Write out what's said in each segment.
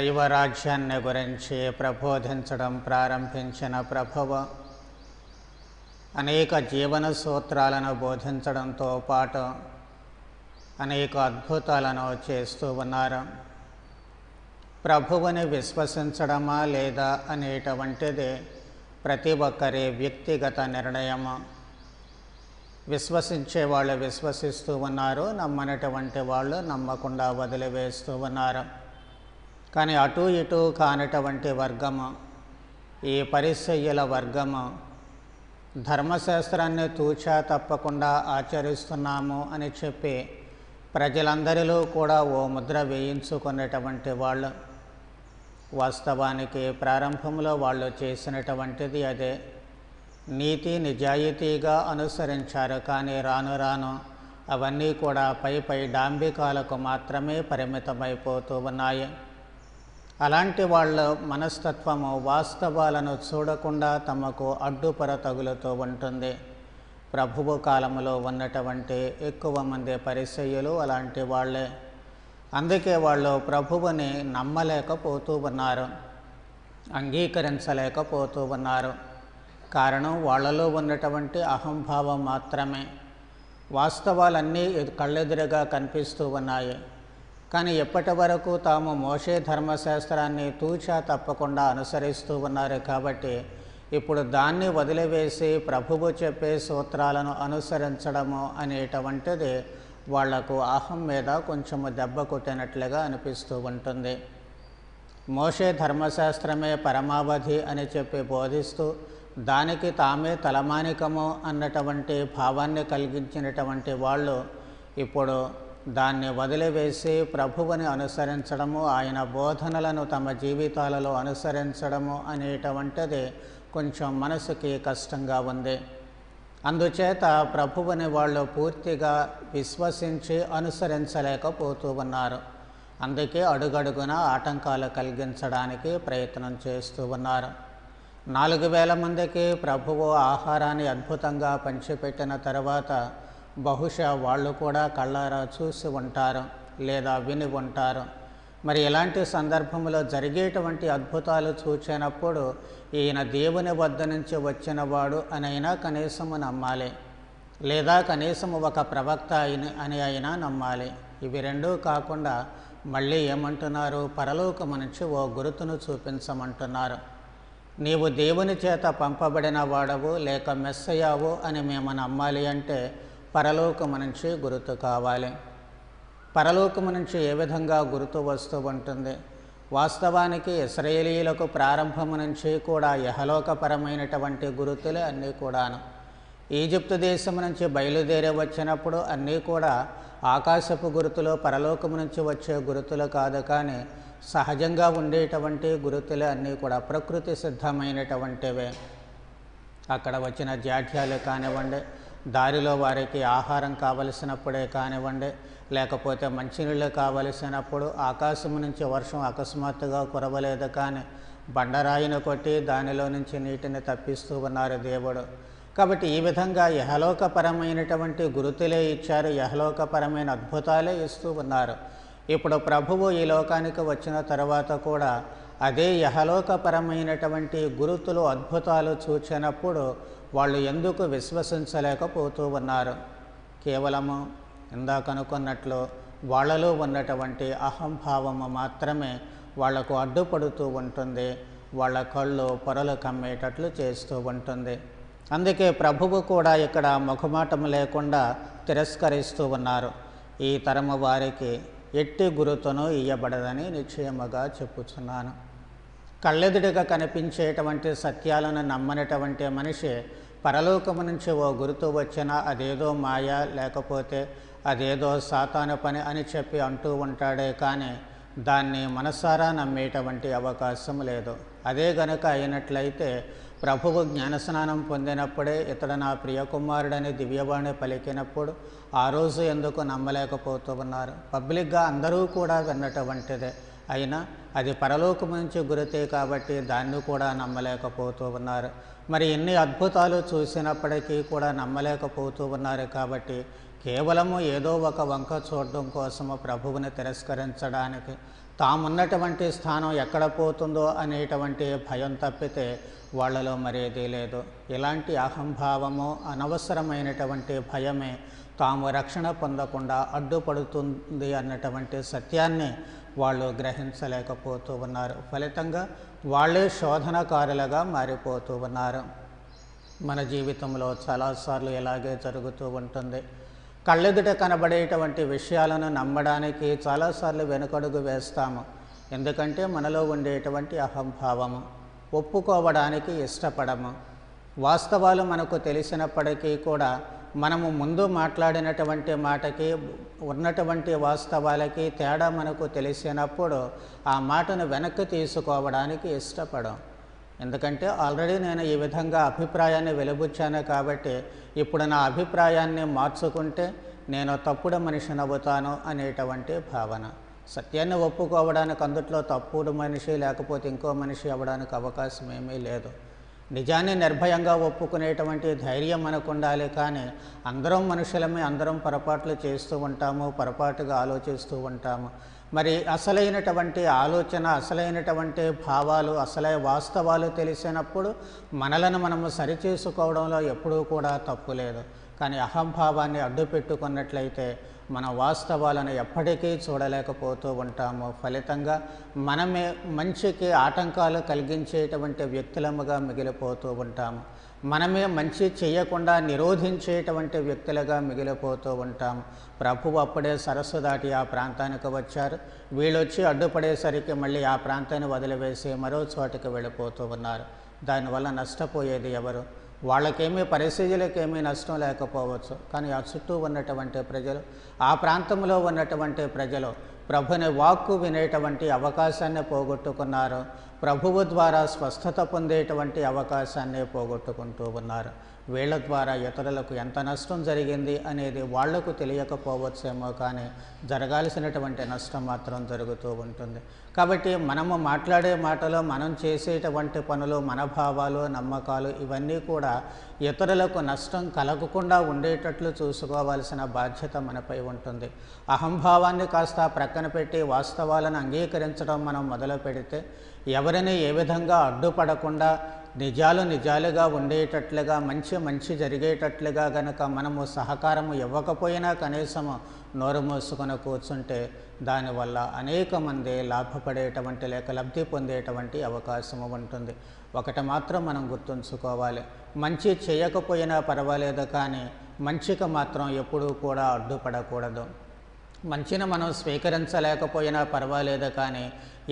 దైవరాజ్యాన్ని గురించి ప్రబోధించడం ప్రారంభించిన ప్రభువు అనేక జీవన సూత్రాలను బోధించడంతో పాటు అనేక అద్భుతాలను చేస్తూ ఉన్నారు. ప్రభువుని విశ్వసించడమా లేదా అనేటువంటిది ప్రతి ఒక్కరి వ్యక్తిగత నిర్ణయము. విశ్వసించే వాళ్ళు విశ్వసిస్తూ ఉన్నారు నమ్మనటువంటి వాళ్ళు నమ్మకుండా వదిలివేస్తూ ఉన్నారు. కానీ అటు ఇటు కానటువంటి వర్గము ఈ పరిశయ్యుల వర్గము ధర్మశాస్త్రాన్ని తూచా తప్పకుండా ఆచరిస్తున్నాము అని చెప్పి ప్రజలందరిలో కూడా ఓ ముద్ర వేయించుకున్నటువంటి వాళ్ళు వాస్తవానికి ప్రారంభంలో వాళ్ళు చేసినటువంటిది అదే. నీతి నిజాయితీగా అనుసరించారు కానీ రాను రాను అవన్నీ కూడా పై పై డాంబికాలకు మాత్రమే పరిమితమైపోతూ ఉన్నాయి. అలాంటి వాళ్ళ మనస్తత్వము వాస్తవాలను చూడకుండా తమకు అడ్డుపర తగులుతూ ఉంటుంది. ప్రభువు కాలంలో ఉన్నటువంటి ఎక్కువ మంది పరిచయులు అలాంటి వాళ్ళే. అందుకే వాళ్ళు ప్రభువుని నమ్మలేకపోతూ ఉన్నారు. అంగీకరించలేకపోతూ ఉన్నారు. కారణం వాళ్ళలో ఉన్నటువంటి అహంభావం మాత్రమే. వాస్తవాలన్నీ కళ్ళెదురుగా కనిపిస్తూ ఉన్నాయి. కానీ ఎప్పటి వరకు తాము మోషే ధర్మశాస్త్రాన్ని తూచా తప్పకుండా అనుసరిస్తూ ఉన్నారు కాబట్టి ఇప్పుడు దాన్ని వదిలివేసి ప్రభువు చెప్పే సూత్రాలను అనుసరించడము అనేటువంటిది వాళ్ళకు అహం మీద కొంచెము దెబ్బ కొట్టినట్లుగా అనిపిస్తూ ఉంటుంది. మోషే ధర్మశాస్త్రమే పరమావధి అని చెప్పి బోధిస్తూ దానికి తామే తలమానికము అన్నటువంటి భావాన్ని కలిగించినటువంటి వాళ్ళు ఇప్పుడు దాన్ని వదిలివేసి ప్రభువుని అనుసరించడము ఆయన బోధనలను తమ జీవితాలలో అనుసరించడము అనేటువంటిది కొంచెం మనసుకి కష్టంగా ఉంది. అందుచేత ప్రభువుని వాళ్ళు పూర్తిగా విశ్వసించి అనుసరించలేకపోతూ ఉన్నారు. అందుకే అడుగడుగున ఆటంకాలు కలిగించడానికి ప్రయత్నం చేస్తూ ఉన్నారు. నాలుగు వేల మందికి ప్రభువు ఆహారాన్ని అద్భుతంగా పంచిపెట్టిన తర్వాత బహుశా వాళ్ళు కూడా కళ్ళారా చూసి ఉంటారు లేదా విని ఉంటారు. మరి ఇలాంటి సందర్భంలో జరిగేటువంటి అద్భుతాలు చూచినప్పుడు ఈయన దేవుని వద్ద నుంచి వచ్చినవాడు అనైనా కనీసము నమ్మాలి. లేదా కనీసం ఒక ప్రవక్త అయిన అని అయినా నమ్మాలి. ఇవి రెండూ కాకుండా మళ్ళీ ఏమంటున్నారు? పరలోకము నుంచి ఓ గురుతును చూపించమంటున్నారు. నీవు దేవుని చేత పంపబడిన వాడవు లేక మెస్సయ్యావు అని మేము నమ్మాలి అంటే పరలోకము నుంచి గుర్తు కావాలి. పరలోకము నుంచి ఏ విధంగా గుర్తు వస్తూ ఉంటుంది? వాస్తవానికి ఇస్రయేలీలకు ప్రారంభము నుంచి కూడా యహలోకపరమైనటువంటి గురుతులే అన్నీ కూడాను. ఈజిప్టు దేశం నుంచి బయలుదేరి వచ్చినప్పుడు అన్నీ కూడా ఆకాశపు గుర్తులు పరలోకము నుంచి వచ్చే గురుతులు కాదు కానీ సహజంగా ఉండేటువంటి గురుతులే అన్నీ కూడా ప్రకృతి సిద్ధమైనటువంటివే. అక్కడ వచ్చిన జాఠ్యాలు కానివ్వండి దారిలో వారికి ఆహారం కావలసినప్పుడే కానివ్వండి లేకపోతే మంచినీళ్ళు కావలసినప్పుడు ఆకాశం నుంచి వర్షం అకస్మాత్తుగా కురవలేదు కానీ బండరాయిని కొట్టి దానిలో నుంచి నీటిని తప్పిస్తూ ఉన్నారు దేవుడు. కాబట్టి ఈ విధంగా యహలోకపరమైనటువంటి గురుతులే ఇచ్చారు యహలోకపరమైన అద్భుతాలే ఇస్తూ ఉన్నారు. ఇప్పుడు ప్రభువు ఈ లోకానికి వచ్చిన తర్వాత కూడా అదే యహలోకపరమైనటువంటి గురుతులు అద్భుతాలు చూచినప్పుడు వాళ్ళు ఎందుకు విశ్వసించలేకపోతూ ఉన్నారు? కేవలము ఇందాకనుకున్నట్లు వాళ్ళలో ఉన్నటువంటి అహంభావము మాత్రమే వాళ్ళకు అడ్డుపడుతూ ఉంటుంది. వాళ్ళ కళ్ళు పొరలు కమ్మేటట్లు చేస్తూ ఉంటుంది. అందుకే ప్రభువు కూడా ఇక్కడ ముఖమాటం లేకుండా తిరస్కరిస్తూ ఉన్నారు. ఈ తరము వారికి ఎట్టి గురుతును ఇయ్యబడదని నిశ్చయముగా చెప్పుచున్నాను. కళ్ళెదుడిగా కనిపించేటువంటి సత్యాలను నమ్మనటువంటి మనిషి పరలోకము నుంచి ఓ గురుతు వచ్చినా అదేదో మాయ లేకపోతే అదేదో సాతాను పని అని చెప్పి అంటూ ఉంటాడే కానీ దాన్ని మనసారా నమ్మేటువంటి అవకాశం లేదు. అదే గనుక అయినట్లయితే ప్రభువు జ్ఞానస్నానం పొందినప్పుడే ఇతడు నా ప్రియకుమారుడని దివ్యవాణి పలికినప్పుడు ఆ రోజు ఎందుకు నమ్మలేకపోతూ ఉన్నారు? పబ్లిక్గా అందరూ కూడా విన్నటువంటిదే. అయినా అది పరలోకం నుంచి గురితే కాబట్టి దాన్ని కూడా నమ్మలేకపోతూ ఉన్నారు. మరి ఎన్ని అద్భుతాలు చూసినప్పటికీ కూడా నమ్మలేకపోతూ ఉన్నారు కాబట్టి కేవలము ఏదో ఒక వంక చూడడం కోసము ప్రభువుని తిరస్కరించడానికి తామున్నటువంటి స్థానం ఎక్కడ పోతుందో అనేటువంటి భయం తప్పితే వాళ్ళలో మరేదీ లేదు. ఇలాంటి అహంభావము అనవసరమైనటువంటి భయమే తాము రక్షణ పొందకుండా అడ్డుపడుతుంది అన్నటువంటి సత్యాన్ని వాళ్ళు గ్రహించలేకపోతూ ఉన్నారు. ఫలితంగా వాళ్ళే శోధనకారులుగా మారిపోతూ ఉన్నారు. మన జీవితంలో చాలాసార్లు ఇలాగే జరుగుతూ ఉంటుంది. కళ్ళెదుట కనబడేటువంటి విషయాలను నమ్మడానికి చాలాసార్లు వెనుకడుగు వేస్తాము. ఎందుకంటే మనలో ఉండేటువంటి అహంభావము ఒప్పుకోవడానికి ఇష్టపడము. వాస్తవాలు మనకు తెలిసినప్పటికీ కూడా మనము ముందు మాట్లాడినటువంటి మాటకి ఉన్నటువంటి వాస్తవాలకి తేడా మనకు తెలిసినప్పుడు ఆ మాటను వెనక్కి తీసుకోవడానికి ఇష్టపడం. ఎందుకంటే ఆల్రెడీ నేను ఈ విధంగా అభిప్రాయాన్ని వెలుబుచ్చాను కాబట్టి ఇప్పుడు నా అభిప్రాయాన్ని మార్చుకుంటే నేను తప్పుడు మనిషిని అవుతాను అనేటువంటి భావన. సత్యాన్ని ఒప్పుకోవడానికి అందుట్లో తప్పుడు మనిషి లేకపోతే ఇంకో మనిషి అవ్వడానికి అవకాశం ఏమీ లేదు. నిజాన్ని నిర్భయంగా ఒప్పుకునేటువంటి ధైర్యం మనకు ఉండాలి కానీ అందరం మనుషులమే అందరం పొరపాట్లు చేస్తూ ఉంటాము పొరపాటుగా ఆలోచిస్తూ ఉంటాము. మరి అసలైనటువంటి ఆలోచన అసలైనటువంటి భావాలు అసలైన వాస్తవాలు తెలిసినప్పుడు మనలను మనము సరిచేసుకోవడంలో ఎప్పుడూ కూడా తప్పు లేదు. కానీ అహంభావాన్ని అడ్డు పెట్టుకున్నట్లయితే మన వాస్తవాలను ఎప్పటికీ చూడలేకపోతూ ఉంటాము. ఫలితంగా మనమే మంచికి ఆటంకాలు కలిగించేటువంటి వ్యక్తులముగా మిగిలిపోతూ ఉంటాము. మనమే మంచి చేయకుండా నిరోధించేటువంటి వ్యక్తులుగా మిగిలిపోతూ ఉంటాం ప్రభువు అప్పుడే సరస్సు దాటి ఆ ప్రాంతానికి వచ్చారు. వీళ్ళొచ్చి అడ్డుపడేసరికి మళ్ళీ ఆ ప్రాంతాన్ని వదిలివేసి మరో చోటికి వెళ్ళిపోతూ ఉన్నారు. దానివల్ల నష్టపోయేది ఎవరు? వాళ్ళకేమీ పరిస్థితులకేమీ నష్టం లేకపోవచ్చు. కానీ ఆ చుట్టూ ఉన్నటువంటి ప్రజలు ఆ ప్రాంతంలో ఉన్నటువంటి ప్రజలు ప్రభుని వాక్కు వినేటువంటి అవకాశాన్ని పోగొట్టుకున్నారు. ప్రభువు ద్వారా స్వస్థత పొందేటువంటి అవకాశాన్ని పోగొట్టుకుంటూ ఉన్నారు. వీళ్ళ ద్వారా ఇతరులకు ఎంత నష్టం జరిగింది అనేది వాళ్ళకు తెలియకపోవచ్చేమో కానీ జరగాల్సినటువంటి నష్టం మాత్రం జరుగుతూ ఉంటుంది. కాబట్టి మనము మాట్లాడే మాటలు మనం చేసేటువంటి పనులు మన భావాలు నమ్మకాలు ఇవన్నీ కూడా ఇతరులకు నష్టం కలగకుండా ఉండేటట్లు చూసుకోవాల్సిన బాధ్యత మనపై ఉంటుంది. అహంభావాన్ని కాస్త ప్రక్కన పెట్టి వాస్తవాలను అంగీకరించడం మనం మొదలు పెడితే ఎవరిని ఏ విధంగా అడ్డుపడకుండా నిజాలు నిజాలుగా ఉండేటట్లుగా మంచి మంచి జరిగేటట్లుగా గనక మనము సహకారము ఇవ్వకపోయినా కనీసము నోరు మూసుకొని కూర్చుంటే దానివల్ల అనేక మంది లాభపడేటువంటి లేక లబ్ధి పొందేటువంటి అవకాశము ఉంటుంది. ఒకటి మాత్రం మనం గుర్తుంచుకోవాలి. మంచి చేయకపోయినా పర్వాలేదు కానీ మంచికి మాత్రం ఎప్పుడూ కూడా అడ్డుపడకూడదు. మంచిని మనం స్వీకరించలేకపోయినా పర్వాలేదు కానీ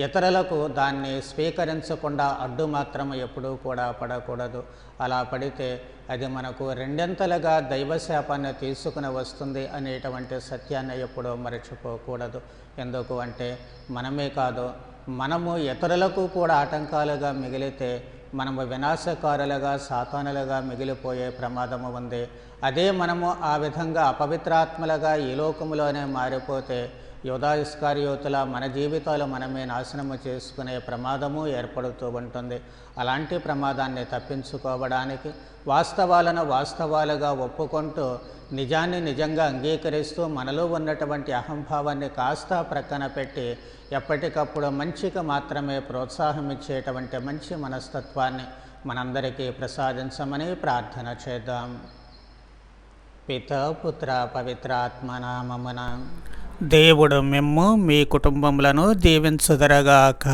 ఇతరులకు దాన్ని స్వీకరించకుండా అడ్డు మాత్రం ఎప్పుడూ కూడా పడకూడదు. అలా పడితే అది మనకు రెండింతలుగా దైవశాపాన్ని తీసుకుని వస్తుంది అనేటువంటి సత్యాన్ని ఎప్పుడూ మరచిపోకూడదు. ఎందుకు అంటే మనమే కాదు మనము ఇతరులకు కూడా ఆటంకాలుగా మిగిలితే మనము వినాశకారులుగా సాతానులుగా మిగిలిపోయే ప్రమాదము ఉంది. అదే మనము ఆ విధంగా అపవిత్రాత్మలుగా ఈ లోకములోనే మారిపోతే యోధాయుష్కార్యోతుల మన జీవితాలు మనమే నాశనము చేసుకునే ప్రమాదము ఏర్పడుతూ ఉంటుంది. అలాంటి ప్రమాదాన్ని తప్పించుకోవడానికి వాస్తవాలను వాస్తవాలుగా ఒప్పుకుంటూ నిజాన్ని నిజంగా అంగీకరిస్తూ మనలో ఉన్నటువంటి అహంభావాన్ని కాస్త ప్రక్కన పెట్టి ఎప్పటికప్పుడు మంచికి మాత్రమే ప్రోత్సాహం ఇచ్చేటువంటి మంచి మనస్తత్వాన్ని మనందరికీ ప్రసాదించమని ప్రార్థన చేద్దాం. పిత పుత్ర పవిత్రాత్మనామమున దేవుడు మిమ్ము మీ కుటుంబములను దీవించుదరగాక.